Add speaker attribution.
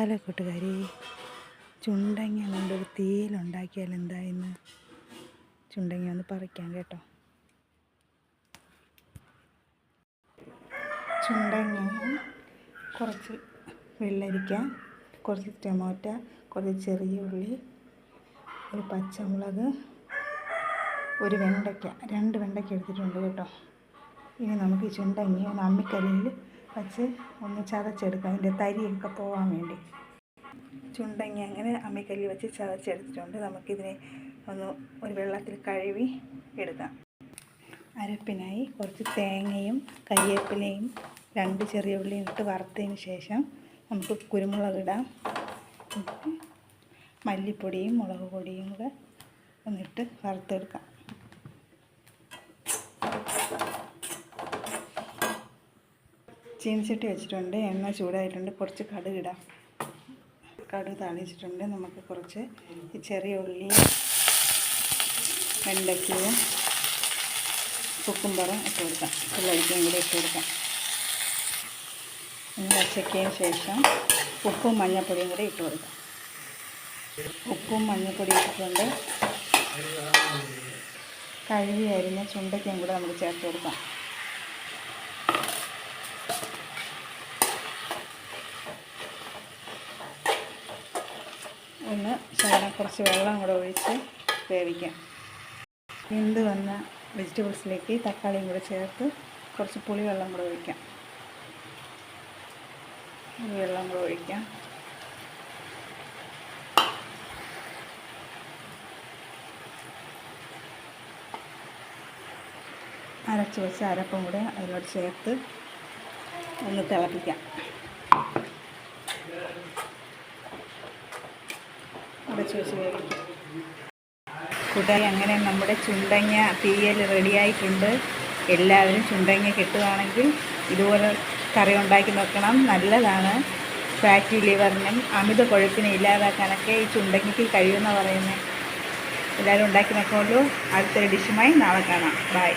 Speaker 1: Hello കൂട്ടുകാരി ചുണ്ടങ്ങ കൊണ്ടൊരു തീയിലുണ്ടാക്കിയാൽ എന്തായെന്ന് ചുണ്ടങ്ങ ഒന്ന് പറിക്കാം കേട്ടോ. ചുണ്ടങ്ങ കുറച്ച് വെള്ളരിക്ക കുറച്ച് ടൊമാറ്റ കുറച്ച് ചെറിയ ഉള്ളി ഒരു പച്ചമുളക് ഒരു വെണ്ടയ്ക്ക രണ്ട് വെണ്ടയ്ക്ക എടുത്തിട്ടുണ്ട് കേട്ടോ. ഇനി നമുക്ക് ഈ ചുണ്ടങ്ങി ഒന്ന് അമ്മിക്കല്ലിൽ വച്ച് ഒന്ന് ചതച്ചെടുക്കാം. അതിന്റെ തരിയൊക്കെ പോകാൻ വേണ്ടി. ചുണ്ടങ്ങി അങ്ങനെ അമ്മിക്കല്ലിൽ വെച്ച് ചതച്ചെടുത്തിട്ടുണ്ട്. നമുക്കിതിനെ ഒന്ന് ഒരു വെള്ളത്തിൽ കഴുകി എടുക്കാം. അരപ്പിനായി കുറച്ച് തേങ്ങയും കരിയേപ്പിലയും രണ്ട് ചെറിയ ഉള്ളിയും ഇട്ട് വറുത്തതിന് ശേഷം നമുക്ക് കുരുമുളക് ഇടാം. മല്ലിപ്പൊടിയും മുളക് പൊടിയും കൂടെ ഒന്നിട്ട് വറുത്തെടുക്കാം. ചീനച്ചട്ടി വെച്ചിട്ടുണ്ട്. എണ്ണ ചൂടായിട്ടുണ്ട്. കുറച്ച് കടുക് ഇടാം. കടുക് താളിച്ചിട്ടുണ്ട്. നമുക്ക് കുറച്ച് ഈ ചെറിയ ഉള്ളി വെണ്ടയ്ക്കയും കുക്കുംബറും ഇട്ട് കൊടുക്കാം. വെള്ളരിക്കയും കൂടി ഇട്ട് കൊടുക്കാം. ഇനി വച്ചയ്ക്കതിന് ശേഷം ഉപ്പും മഞ്ഞൾപ്പൊടിയും കൂടി ഇട്ട് കൊടുക്കാം. ഉപ്പും മഞ്ഞൾപ്പൊടി ഇട്ടിട്ടുണ്ട്. കഴുകി അരിഞ്ഞ ചുണ്ടയ്ക്കും കൂടെ നമുക്ക് ചേർത്ത് കൊടുക്കാം. ഒന്ന് ശകലം കുറച്ച് വെള്ളം കൂടെ ഒഴിച്ച് വേവിക്കാം. വെന്ത് വന്ന വെജിറ്റബിൾസിലേക്ക് തക്കാളിയും കൂടെ ചേർത്ത് കുറച്ച് പുളി വെള്ളം കൂടെ ഒഴിക്കാം. പുളി വെള്ളം കൂടെ ഒഴിക്കാം. അരച്ച് വെച്ച അരപ്പും കൂടെ അതിലോട്ട് ചേർത്ത് ഒന്ന് തിളപ്പിക്കാം. കൂട്ടുകാരി അങ്ങനെ നമ്മുടെ ചുണ്ടങ്ങ തീയൽ റെഡിയായിട്ടുണ്ട് എല്ലാവരും ചുണ്ടങ്ങ കിട്ടുകയാണെങ്കിൽ ഇതുപോലെ കറി ഉണ്ടാക്കി നോക്കണം നല്ലതാണ്. ഫാറ്റി ലിവറിനും അമിത കൊഴുപ്പിനെ ഇല്ലാതാക്കാനൊക്കെ ഈ ചുണ്ടങ്ങയ്ക്ക് കഴിയുമെന്ന് പറയുന്നത് എല്ലാവരും ഉണ്ടാക്കി നോക്കുമല്ലോ അടുത്തൊരു ഡിഷുമായി നാളെ കാണാം. ബൈ